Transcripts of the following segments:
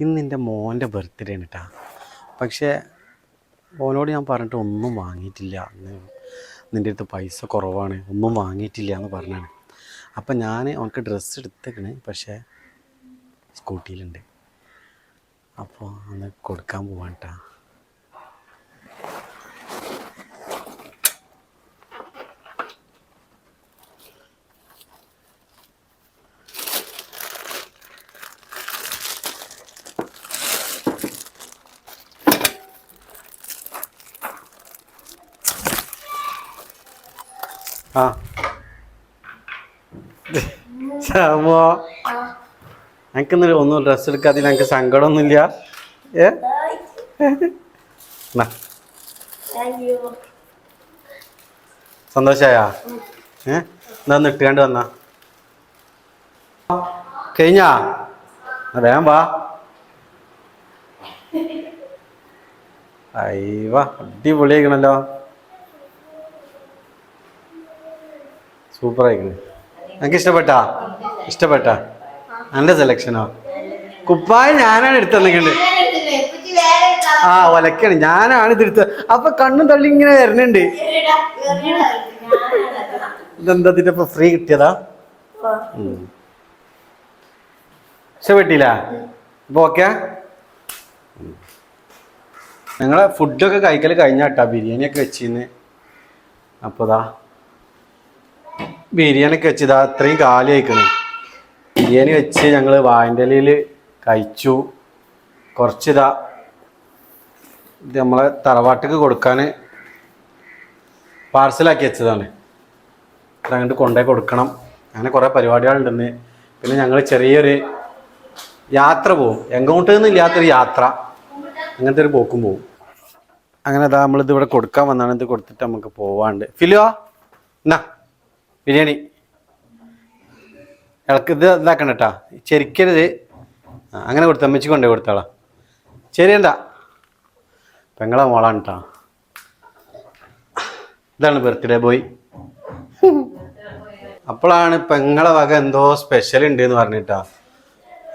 ഇന്ന് എന്റെ മോന്റെ ബർത്ത്ഡേ ആണ് കേട്ടാ പക്ഷേ ഓനോട് ഞാൻ പറഞ്ഞിട്ട് ഒന്നും വാങ്ങിയിട്ടില്ല. നിന്റെ അടുത്ത് പൈസ കുറവാണ്. ഒന്നും വാങ്ങിയിട്ടില്ല എന്ന് പറഞ്ഞാണ്. അപ്പം ഞാൻ അവനക്ക് ഡ്രസ്സ് എടുത്തേക്കണ്. പക്ഷേ സ്കൂട്ടിയിലുണ്ട് അപ്പോൾ അന്ന് കൊടുക്കാൻ പോവാൻ കേട്ടാ ആ. ശ്യാമോ. എനിക്ക് ഇന്നലെ ഒന്നും ഡ്രസ്സ് എടുക്കാതെ ഞങ്ങൾക്ക് സങ്കടമൊന്നുമില്ല. ഏ? സന്തോഷായാ? ഏ? എന്താ ഇട്ടുകാണ്ട് വന്നാ. കഴിഞ്ഞാ? വേഗം വാ. അയ്യ അടിപൊളിയായിക്കണല്ലോ സൂപ്പർ ആയിക്കണ്. എനിക്ക് ഇഷ്ടപ്പെട്ടാ? ഇഷ്ടപ്പെട്ടാ? നല്ല സെലക്ഷനോ കുപ്പായ ഞാനാണ് എടുത്തത് തന്നിട്ടുണ്ട് ആ ഒലക്കാണ്. ഞാനാണ് ഇതെടുത്തത് അപ്പൊ കണ്ണും തള്ളി ഇങ്ങനെ വരണുണ്ട്. ഇതെന്താ ഇതിന്റെ ഫ്രീ കിട്ടിയതാ. ഇഷ്ടപ്പെട്ടില്ല? അപ്പൊ ഓക്കെ ഞങ്ങളെ ഫുഡൊക്കെ കഴിക്കൽ കഴിഞ്ഞാട്ടാ. ബിരിയാണിയൊക്കെ വെച്ചിന്ന്. അപ്പോൾ ഒക്കെ ബിരിയാണിയൊക്കെ വെച്ചതാ അത്രയും കാലി അയക്കണേ ബിരിയാണി വെച്ച് ഞങ്ങൾ വായന്റെ ഇലയിൽ കഴിച്ചു. കുറച്ചിതാ ഇത് നമ്മളെ തറവാട്ടിക്ക് കൊടുക്കാൻ പാർസലാക്കി വെച്ചതാണ്. അതങ്ങോട്ട് കൊണ്ടുപോയി കൊടുക്കണം. അങ്ങനെ കുറേ പരിപാടികളുണ്ടെന്ന്. പിന്നെ ഞങ്ങൾ ചെറിയൊരു യാത്ര പോവും. എങ്ങോട്ട് നിന്നില്ലാത്തൊരു യാത്ര. അങ്ങനത്തെ ഒരു പോക്കും പോവും. അങ്ങനെ അതാ നമ്മളിത് ഇവിടെ കൊടുക്കാൻ വന്നാണ്. ഇത് കൊടുത്തിട്ട് നമുക്ക് പോവാണ്ട്. ഫിലുവാ എന്നാ. ബിരിയാണി. ഇളക്ക് ഇത് ഇതാക്കണ്ട കേട്ടാ. ചെരിക്കരുത്. അങ്ങനെ കൊടുത്ത. അമ്മച്ചി കൊണ്ടേ കൊടുത്താളാ. ശരിയണ്ട പെങ്ങളെ മോളാണ് കേട്ടോ. ഇതാണ് ബർത്ത്ഡേ ബോയ് അപ്പോഴാണ് പെങ്ങളെ വക എന്തോ സ്പെഷ്യൽ ഉണ്ട് എന്ന് പറഞ്ഞിട്ടാ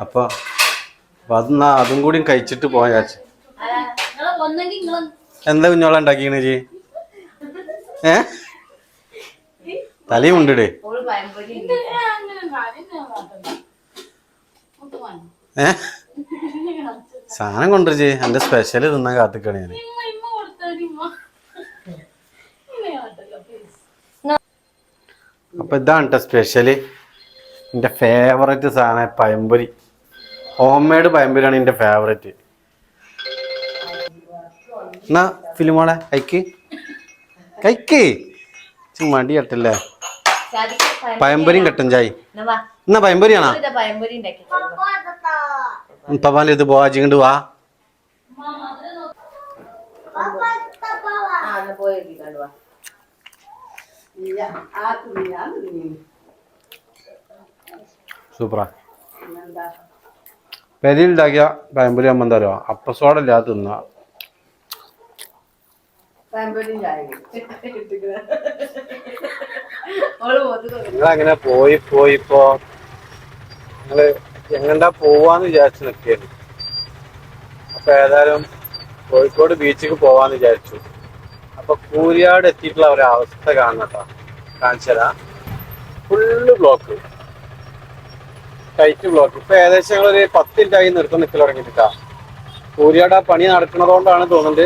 അപ്പൊ അപ്പൊ അതെന്നാ അതും കൂടി കഴിച്ചിട്ട് പോയാ എന്താ കുഞ്ഞോളെ ഉണ്ടാക്കിയാണ് ചേ ഏ? തലയും ഉണ്ട് ഏ? സാധനം കൊണ്ടുവരച്ച്. എന്റെ സ്പെഷ്യൽ തിന്നാൻ കാത്തിക്കണേ ഞാൻ. അപ്പൊ ഇതാണ് കേട്ടോ സ്പെഷ്യൽ എന്റെ ഫേവറേറ്റ് സാധനം പഴംപൊരി ഹോം മെയ്ഡ് പഴംപൊരിയാണ് എന്റെ ഫേവറേറ്റ് എന്നാ ഫിലിമോളെ കൈക്ക്. കൈക്ക്. ഇച്ചിരി മടി കട്ടല്ലേ പഴംപൊരിയും കട്ടൻ ചായ് എന്നാ പഴംപൊരിയാണോ പപ്പാന്റെ ഇത് പോവാ ജിങ്ങണ്ട് വാ. സൂപ്പറാ. പെരിയിൽ ഉണ്ടാക്കിയ പഴംപൊരി അമ്മ എന്താ പറയുക അപ്പസോടല്ലാത്ത തിന്നാ പഴംപൊരി ചായ ഓൾ പോത്ത് നിങ്ങളങ്ങനെ പോയി പോയി ഇപ്പോ. നിങ്ങൾ എങ്ങണ്ടാ പോവാന്ന് വിചാരിച്ചു നിൽക്കുകയാണ് അപ്പൊ ഏതായാലും കോഴിക്കോട് ബീച്ചിക്ക് പോവാന്ന് വിചാരിച്ചു. അപ്പൊ കൂരിയാട് എത്തിയിട്ടുള്ള ഒരു അവസ്ഥ കാണണട്ടോ കാണിച്ചതാ ഫുള്ള് ബ്ലോക്ക്. Tight block. ഇപ്പൊ ഏകദേശം ഞങ്ങളൊരു പത്ത് മിനിറ്റായി നിർത്തം നിൽക്കൽ തുടങ്ങിയിട്ടാ. കൂരിയാട് ആ പണി നടക്കുന്നതുകൊണ്ടാണ് തോന്നുന്നത്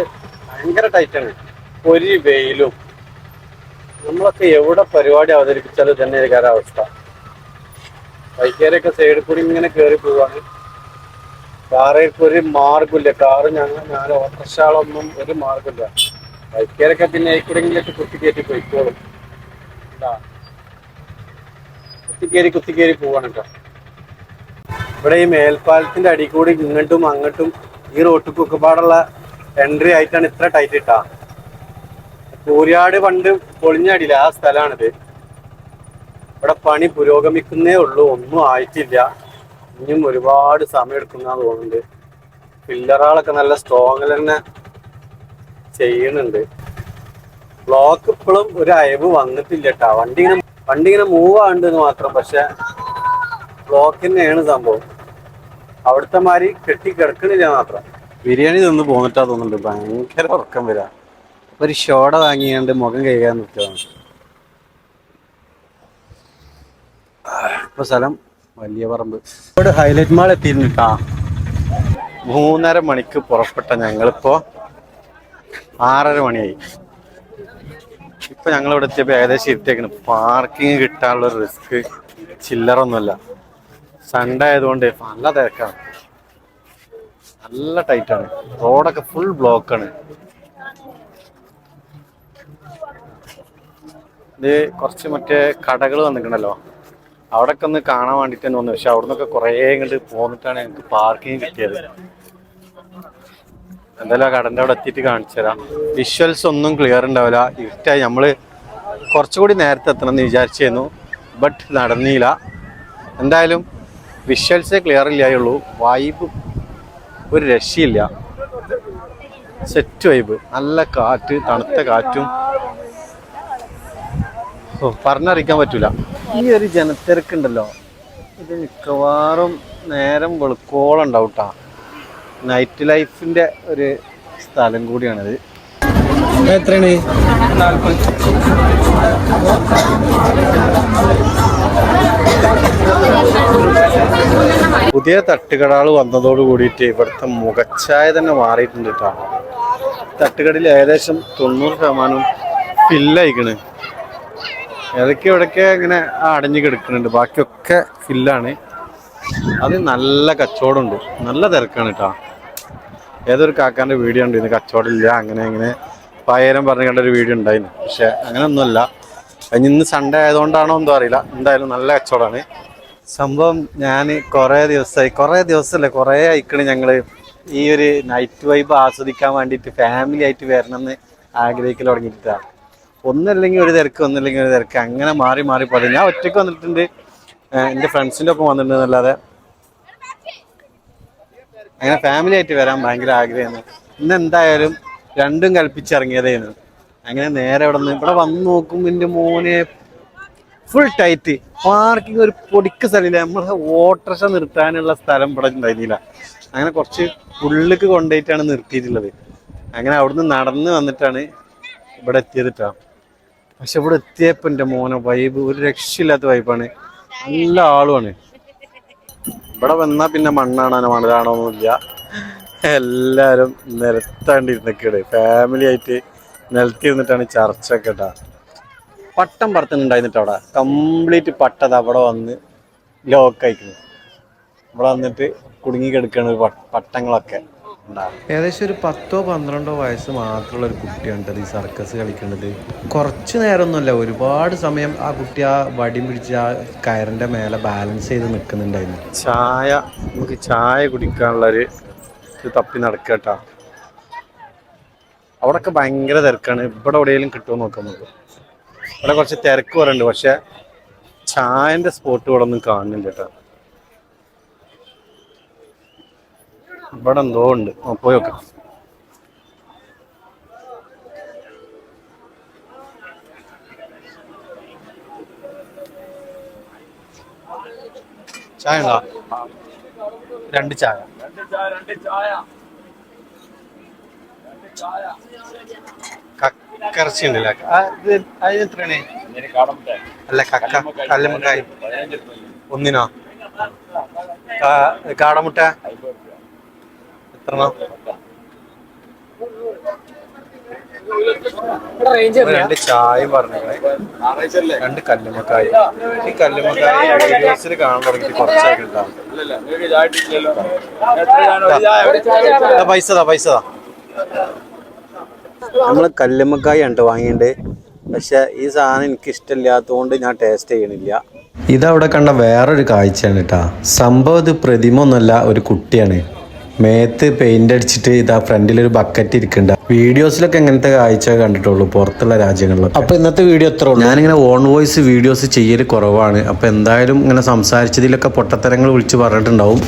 ഭയങ്കര ടൈറ്റാണ്. ഒരു വെയിലും. നമ്മളൊക്കെ എവിടെ പരിപാടി അവതരിപ്പിച്ചാലും തന്നെ ഒരു കാലാവസ്ഥ. ബൈക്കേരൊക്കെ സൈഡിൽ കൂടി ഇങ്ങനെ കയറി പോവാണ്. കാറേക്ക് ഒരു മാർഗമില്ല കാറ് ഞങ്ങൾ ഞാൻ ഓട്ടർഷാളൊന്നും ഒരു മാർഗമില്ല ബൈക്കേരൊക്കെ പിന്നെ അതിക്കൂടെങ്കിലൊക്കെ കുത്തി കയറ്റി പോയിക്കോളും. ഇതാ. കുത്തിക്കേറി കുത്തിക്കേറി പോവാണ് കേട്ടോ. ഇവിടെ ഈ മേൽപ്പാലത്തിന്റെ അടി കൂടി ഇങ്ങോട്ടും അങ്ങോട്ടും ഈ റോട്ടിൽ കുക്കപ്പാടുള്ള എൻട്രി ആയിട്ടാണ് ഇത്ര ടൈറ്റ് ഇട്ടാ. കൂരിയാട് പണ്ട് പൊളിഞ്ഞടിയില്ല ആ സ്ഥലമാണിത് ഇവിടെ പണി പുരോഗമിക്കുന്നേ ഉള്ളൂ ഒന്നും ആയിട്ടില്ല. ഇനിയും ഒരുപാട് സമയം എടുക്കുന്ന തോന്നുന്നുണ്ട്. പില്ലറുകളൊക്കെ നല്ല സ്ട്രോങ്ങിൽ തന്നെ ചെയ്യുന്നുണ്ട്. ബ്ലോക്ക് ഇപ്പോഴും ഒരു അയവ് വന്നിട്ടില്ല കേട്ടാ വണ്ടി ഇങ്ങനെ വണ്ടി ഇങ്ങനെ മൂവ് ആവുന്നുണ്ട് എന്ന് മാത്രം പക്ഷെ ബ്ലോക്ക് തന്നെയാണ് സംഭവം. അവിടുത്തെ മാതിരി കെട്ടി കിടക്കണില്ല മാത്രം. ബിരിയാണി തിന്ന് പോന്നിട്ടാ തോന്നുന്നുണ്ട്. ഭയങ്കര ഉറക്കം വരാ. ഒരു ഷോട വാങ്ങിയാണ്ട് മുഖം കഴുകാൻ നിൽക്കുകയാണ്. ഇപ്പൊ സ്ഥലം വലിയ പറമ്പ്. ഇവിടെ ഹൈലൈറ്റ് മാൾ എത്തിയിരുന്നിട്ടാ മൂന്നര മണിക്ക് പുറപ്പെട്ട ഞങ്ങളിപ്പോ ആറര മണിയായി. ഇപ്പൊ ഞങ്ങൾ ഇവിടെ എത്തിയപ്പോ ഏകദേശം ഇരുത്തേക്കണ് പാർക്കിംഗ് കിട്ടാനുള്ള റിസ്ക് ചില്ലറൊന്നുമല്ല. സൺഡേ ആയതുകൊണ്ട് നല്ല തിരക്കാണ്. നല്ല ടൈറ്റാണ് റോഡൊക്കെ ഫുൾ ബ്ലോക്കാണ് ഇത് കുറച്ച് മറ്റേ കടകൾ വന്നിട്ടുണ്ടല്ലോ അവിടെയൊക്കെ ഒന്ന് കാണാൻ വേണ്ടിട്ട് തന്നെ വന്നു. പക്ഷെ അവിടെ നിന്നൊക്കെ കുറേ ഇങ്ങോട്ട് പോന്നിട്ടാണ് ഞങ്ങൾക്ക് പാർക്കിംഗ് കിട്ടിയത്. എന്തായാലും ആ കടന്റെ അവിടെ എത്തിയിട്ട് കാണിച്ചു തരാം. വിഷ്വൽസ് ഒന്നും ക്ലിയർ ഉണ്ടാവില്ല. ഇരുട്ടായി നമ്മൾ കുറച്ചുകൂടി നേരത്തെ എത്തണം എന്ന് വിചാരിച്ചിരുന്നു. ബട്ട് നടന്നില്ല. എന്തായാലും വിഷ്വൽസേ ക്ലിയർ ഇല്ലായുള്ളൂ വൈബ് ഒരു രക്ഷയില്ല. സെറ്റ് വൈബ് നല്ല കാറ്റ് തണുത്ത കാറ്റും ഓ പറഞ്ഞറിയിക്കാൻ പറ്റൂല. ഈ ഒരു ജനത്തിരക്കുണ്ടല്ലോ. ഇത് മിക്കവാറും നേരം വെളുക്കോളം ഉണ്ടാവും നൈറ്റ് ലൈഫിന്റെ ഒരു സ്ഥലം കൂടിയാണിത്. എത്രയാണ്? പുതിയ തട്ടുകടകൾ വന്നതോട് കൂടിയിട്ട് ഇവിടുത്തെ മുഖച്ചായ തന്നെ മാറിയിട്ടുണ്ട് കേട്ടോ തട്ടുകടയിൽ ഏകദേശം തൊണ്ണൂറ് ശതമാനം ഫില്ലായിക്കണ് ഏതൊക്കെ ഇവിടൊക്കെ ഇങ്ങനെ അടഞ്ഞു കിടക്കുന്നുണ്ട്. ബാക്കിയൊക്കെ ഫില്ലാണ്. അത് നല്ല കച്ചവടമുണ്ട്. നല്ല തിരക്കാണ് കേട്ടോ. ഏതൊരു കാക്കാന്റെ വീഡിയോ ഉണ്ട് ഇന്ന് കച്ചവടം ഇല്ല അങ്ങനെ അങ്ങനെ പയരം പറഞ്ഞു കണ്ട ഒരു വീഡിയോ ഉണ്ടായിരുന്നു. പക്ഷെ അങ്ങനെയൊന്നുമല്ല. ഇന്ന് സൺഡേ ആയതുകൊണ്ടാണോ എന്തോ അറിയില്ല. എന്തായാലും നല്ല കച്ചവടമാണ്. സംഭവം ഞാൻ കുറേ ദിവസമായി കുറേ ദിവസമല്ലേ കുറേ ആയിക്കണ് ഞങ്ങൾ ഈ ഒരു നൈറ്റ് വൈബ് ആസ്വദിക്കാൻ വേണ്ടിയിട്ട് ഫാമിലി ആയിട്ട് വരണമെന്ന് ആഗ്രഹിക്കൽ തുടങ്ങിയിട്ടാണ് ഒന്നല്ലെങ്കിൽ ഒരു തിരക്ക് ഒന്നല്ലെങ്കിൽ ഒരു തിരക്ക്. അങ്ങനെ മാറി മാറി പോയി. ഞാൻ ഒറ്റയ്ക്ക് വന്നിട്ടുണ്ട്. എന്റെ ഫ്രണ്ട്സിന്റെ ഒപ്പം വന്നിട്ടുണ്ട് എന്നല്ലാതെ അങ്ങനെ ഫാമിലി ആയിട്ട് വരാൻ ഭയങ്കര ആഗ്രഹമാണ്. ഇന്ന് എന്തായാലും രണ്ടും കൽപ്പിച്ചിറങ്ങിയതായിരുന്നു അങ്ങനെ നേരെ ഇവിടെ നിന്ന് ഇവിടെ വന്ന് നോക്കുമ്പോൾ എന്റെ മോനെ ഫുൾ ടൈറ്റ് പാർക്കിംഗ് ഒരു പൊടിക്ക് സ്ഥലമില്ല. നമ്മളെ ഓട്ടർഷ നിർത്താനുള്ള സ്ഥലം ഇവിടെ ഉണ്ടായിരുന്നില്ല. അങ്ങനെ കുറച്ച് ഉള്ളിലേക്ക് കൊണ്ടുപോയിട്ടാണ് നിർത്തിയിട്ടുള്ളത്. അങ്ങനെ അവിടുന്ന് നടന്ന് വന്നിട്ടാണ് ഇവിടെ എത്തിയത് ട്ടോ. പക്ഷെ ഇവിടെ എത്തിയപ്പോൾ എന്റെ മോനെ വൈബ് ഒരു രക്ഷയില്ലാത്ത വൈബാണ് നല്ല ആളുമാണ് ഇവിടെ വന്നാ പിന്നെ മണ്ണാണോ മണലാണോന്നില്ല എല്ലാവരും നിരത്താണ്ടിരുന്നൊക്കെയാണ്. ഫാമിലി ആയിട്ട് നിലത്തി ഇരുന്നിട്ടാണ് ചർച്ച ഒക്കെ കേട്ടാ പട്ടം പറത്തുന്നുണ്ടായിരുന്നിട്ട് അവിടെ. കംപ്ലീറ്റ് പട്ടത് അവിടെ വന്ന് ലോക്ക് അയക്കുന്നു ഇവിടെ വന്നിട്ട് കുടുങ്ങി കിടക്കുകയാണ് പ- പട്ടങ്ങളൊക്കെ. ഏകദേശം ഒരു പത്തോ പന്ത്രണ്ടോ വയസ്സ് മാത്രമുള്ള ഒരു കുട്ടിയാണ് ട്ടോ ഈ സർക്കസ് കളിക്കുന്നത്. കുറച്ച് നേരമൊന്നുമല്ല ഒരുപാട് സമയം ആ കുട്ടി ആ വടിയും പിടിച്ച് ആ കയറിന്റെ മേലെ ബാലൻസ് ചെയ്ത് നിൽക്കുന്നുണ്ടായിരുന്നു. ചായ നമുക്ക് ചായ കുടിക്കാനുള്ള ഒരു തപ്പി നടക്കട്ടാ അവിടൊക്കെ ഭയങ്കര തിരക്കാണ്. ഇവിടെ എവിടെയെങ്കിലും കിട്ടുമോ നോക്കാം നമുക്ക്. ഇവിടെ കുറച്ച് തിരക്ക് പറയുന്നുണ്ട് പക്ഷെ ചായന്റെ സ്പോട്ട് ഇവിടെ ഒന്നും കാണുന്നില്ല കേട്ടോ. ഇവിടെ എന്തോ ഉണ്ട്. പോയി നോക്കാം. ചായ ഉണ്ടോ? രണ്ട് ചായ. കക്കറച്ചി ഉണ്ടല്ലേ? അതിന് എത്രയാണ്? അല്ല കക്ക. കല്ലുമുട്ടായി. ഒന്നിനോ? കാടമുട്ട രണ്ട് ചായയും പറഞ്ഞേ രണ്ട് കല്ലുമക്കായ ഈ കല്ലുമ്മക്കായി വീഡിയോസിൽ കാണാൻ തുടങ്ങിയിട്ട് കുറച്ചായിട്ട് ഉണ്ടാവും പൈസ താ പൈസ താ. നമ്മൾ കല്ലുമ്മക്കായി ഉണ്ട് വാങ്ങിയിട്ട് പക്ഷെ ഈ സാധനം എനിക്ക് ഇഷ്ടമില്ലാത്തതുകൊണ്ട് ഞാൻ ടേസ്റ്റ് ചെയ്യണില്ല. ഇതവിടെ കണ്ട വേറൊരു കാഴ്ചയാണ് കേട്ടാ സംഭവം ഇത് പ്രതിമ ഒന്നുമല്ല ഒരു കുട്ടിയാണ്. മേത്ത് പെയിന്റ് അടിച്ചിട്ട് ഇതാ ഫ്രണ്ടിൽ ഒരു ബക്കറ്റ് ഇരിക്കണ്ട വീഡിയോസിലൊക്കെ എങ്ങനത്തെ കാഴ്ച കണ്ടിട്ടുള്ളൂ പുറത്തുള്ള രാജ്യങ്ങളിലൊക്കെ. അപ്പൊ ഇന്നത്തെ വീഡിയോ എത്ര ഉള്ളൂ? ഞാനിങ്ങനെ ഓൺ വോയിസ് വീഡിയോസ് ചെയ്യൽ കുറവാണ്. അപ്പൊ എന്തായാലും ഇങ്ങനെ സംസാരിച്ചതിലൊക്കെ പൊട്ടത്തരങ്ങൾ വിളിച്ച് പറഞ്ഞിട്ടുണ്ടാവും.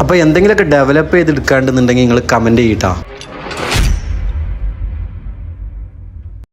അപ്പൊ എന്തെങ്കിലുമൊക്കെ ഡെവലപ്പ് ചെയ്തെടുക്കാണ്ടെന്നുണ്ടെങ്കിൽ നിങ്ങൾ കമന്റ് ചെയ്യട്ടാ